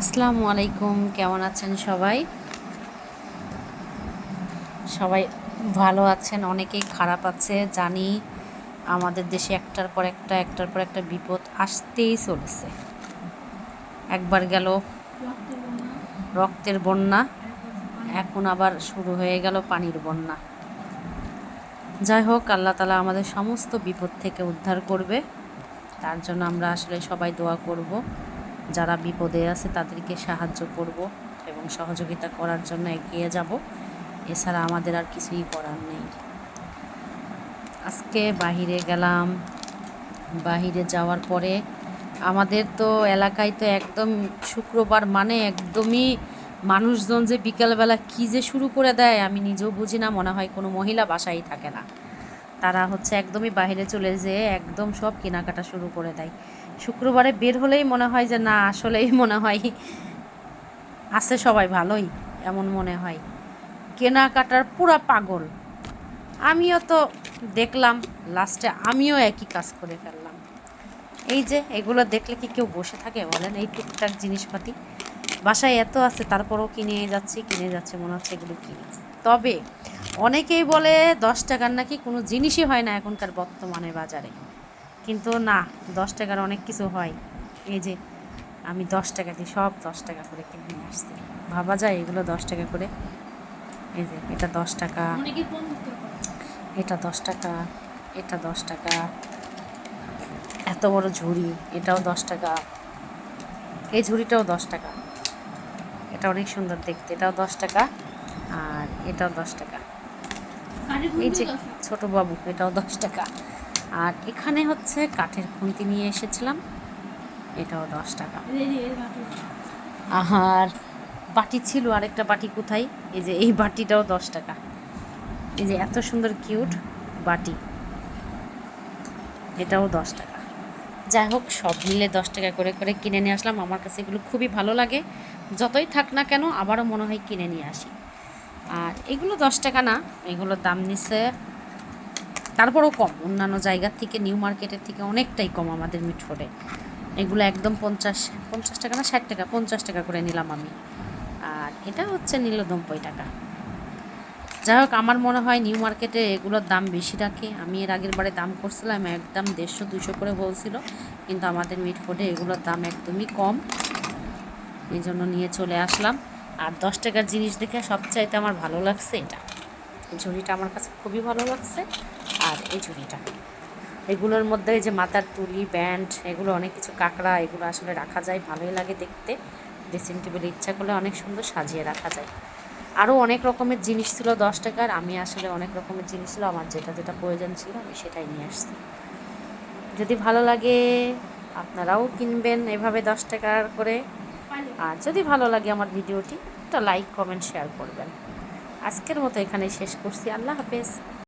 আসসালামু আলাইকুম, কেমন আছেন সবাই? সবাই ভালো আছেন, অনেকেই খারাপ আছে, জানি আমাদের দেশে একটার পর একটা, একটার পর একটা বিপদ আসতেই চলেছে। একবার গেল রক্তের বন্যা, এখন আবার শুরু হয়ে গেল পানির বন্যা। যাই হোক, আল্লাহ তালা আমাদের সমস্ত বিপদ থেকে উদ্ধার করবে। তার জন্য আমরা আসলে সবাই দোয়া করব। যারা বিপদে আছে তাদেরকে সাহায্য করব এবং সহযোগিতা করার জন্য এগিয়ে যাব। এছাড়া আমাদের আর কিছুই করার নেই। আজকে বাহিরে গেলাম। বাহিরে যাওয়ার পরে আমাদের তো এলাকায় তো একদম শুক্রবার মানে একদমই মানুষজন যে বিকালবেলা কী যে শুরু করে দেয় আমি নিজেও বুঝি না, মনে হয় কোনো মহিলা বাসায় থাকে না। তারা হচ্ছে একদমই বাইরে চলে যেয়ে একদম সব কেনাকাটা শুরু করে দেয়। শুক্রবারে বের হলেই মনে হয় যে, না, আসলেই মনে হয় আছে সবাই ভালোই, এমন মনে হয়। কেনাকাটার পুরা পাগল। আমিও তো দেখলাম লাস্টে আমিও একই কাজ করে ফেললাম। এই যে, এগুলো দেখলে কি কেউ বসে থাকে? বলেন এই টুকটাক জিনিসপাতি। বাসায় এত আছে, তারপরও কিনে যাচ্ছি, কিনে যাচ্ছে, মনে হচ্ছে এগুলো কিনি। তবে অনেকেই বলে দশ টাকার নাকি কোনো জিনিসই হয় না এখনকার বর্তমানে বাজারে। কিন্তু না দশ টাকার অনেক কিছু হয়। এই যে আমি দশ টাকা দিয়ে সব দশ টাকা করে কিনে নিয়ে আসছি। ভাবা যায় এগুলো দশ টাকা করে? এই যে এটা দশ টাকা। এটা দশ টাকা এটা দশ টাকা। এত বড় ঝুড়ি এটাও দশ টাকা। এই ঝুড়িটাও দশ টাকা। এটা অনেক সুন্দর দেখতে এটাও দশ টাকা। আর এটাও দশ টাকা। এই যে ছোট বাবু এটাও দশ টাকা। আর এখানে হচ্ছে কাঠের খুন্তি নিয়ে এসেছিলাম এটাও দশ টাকা। আর বাটি ছিল আরেকটা বাটি কোথায়? এই যে এই বাটিটাও দশ টাকা। এই যে এত সুন্দর কিউট বাটি। এটাও দশ টাকা। যাই হোক সব মিলে দশ টাকা করে করে কিনে নিয়ে আসলাম। আমার কাছে এগুলো খুবই ভালো লাগে। যতই থাক না কেন আবারও মনে হয় কিনে নিয়ে আসি। আর এগুলো দশ টাকা না এগুলোর দাম নিচ্ছে তারপরও কম। অন্যান্য জায়গার থেকে, নিউ মার্কেটের থেকে অনেকটাই কম আমাদের মিঠোরে এগুলো একদম পঞ্চাশ পঞ্চাশ টাকা না, ষাট টাকা, পঞ্চাশ টাকা করে নিলাম আমি। আর এটা হচ্ছে নিল নব্বই টাকা। যাই হোক, আমার মনে হয় নিউ মার্কেটে এগুলোর দাম বেশি রাখে। আমি এর আগের বারে দাম করছিলাম, একদম দেড়শো দুশো করে বলছিল। কিন্তু আমাদের মিটফোর্ডে এগুলোর দাম একদমই কম। এই জন্য নিয়ে চলে আসলাম। আর দশ টাকার জিনিস দেখে সবচাইতে আমার ভালো লাগছে এটা। এই ঝুড়িটা আমার কাছে খুবই ভালো লাগছে। আর এই ঝুড়িটা, এগুলোর মধ্যে যে মাথার তুলি, ব্যান্ড, এগুলো অনেক কিছু, কাঁকড়া, এগুলো আসলে রাখা যায়, ভালোই লাগে দেখতে। ড্রেসিং টেবিল ইচ্ছা করলে অনেক সুন্দর সাজিয়ে রাখা যায়। আরও অনেক রকমের জিনিস ছিল দশ টাকার, আমি আসলে অনেক রকমের জিনিস ছিল, আমার যেটা যেটা প্রয়োজন ছিল আমি সেটাই নিয়ে আসছি। যদি ভালো লাগে, আপনারাও কিনবেন এভাবে দশ টাকার করে। আর যদি ভালো লাগে আমার ভিডিওটি, একটা লাইক, কমেন্ট শেয়ার করবেন। আজকের মতো এখানে শেষ করছি। আল্লাহ হাফেজ।